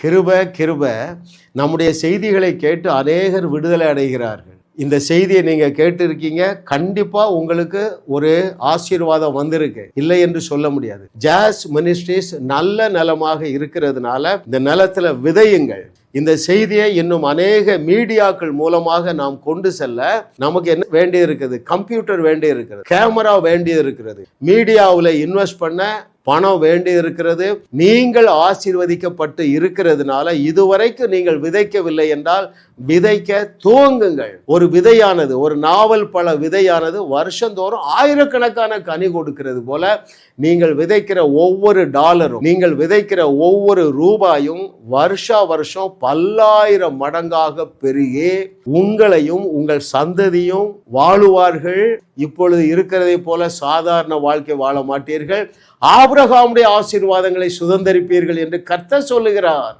கிருப கிருப. நம்முடைய செய்திகளை கேட்டு அநேகர் விடுதலை அடைகிறார்கள். இந்த செய்தியை நீங்கள் கேட்டிருக்கீங்க. கண்டிப்பாக உங்களுக்கு ஒரு ஆசீர்வாதம் வந்திருக்கு. இல்லை என்று சொல்ல முடியாது. ஜாஸ் மினிஸ்ட்ரிஸ் நல்ல நிலமாக இருக்கிறதுனால இந்த நிலத்தில் விதையுங்கள். இந்த செய்தியை இன்னும் அநேக மீடியாக்கள் மூலமாக நாம் கொண்டு செல்ல நமக்கு என்ன வேண்டி இருக்குது கம்ப்யூட்டர் வேண்டி இருக்கிறது கேமரா வேண்டி இருக்கிறது மீடியாவில் இன்வெஸ்ட் பண்ண பணம் வேண்டி இருக்கிறது நீங்கள் ஆசீர்வதிக்கப்பட்டு இருக்கிறதுனால இதுவரைக்கும் நீங்கள் விதைக்கவில்லை என்றால் விதைக்க துவங்குங்கள். ஒரு விதையானது ஒரு நாவல் பல விதையானது வருஷந்தோறும் ஆயிரக்கணக்கான கனி கொடுக்கிறது போல நீங்கள் விதைக்கிற ஒவ்வொரு டாலரும் நீங்கள் விதைக்கிற ஒவ்வொரு ரூபாயும் வருஷா வருஷம் பல்லாயிரம் மடங்காக பெருகி உங்களையும் உங்கள் சந்ததியும் வாழுவார்கள். இப்பொழுது இருக்கிறதை போல சாதாரண வாழ்க்கை வாழ மாட்டீர்கள். ஆபிரகாமுடைய ஆசீர்வாதங்களை சுதந்திரிப்பீர்கள் என்று கர்த்தர் சொல்லுகிறார்.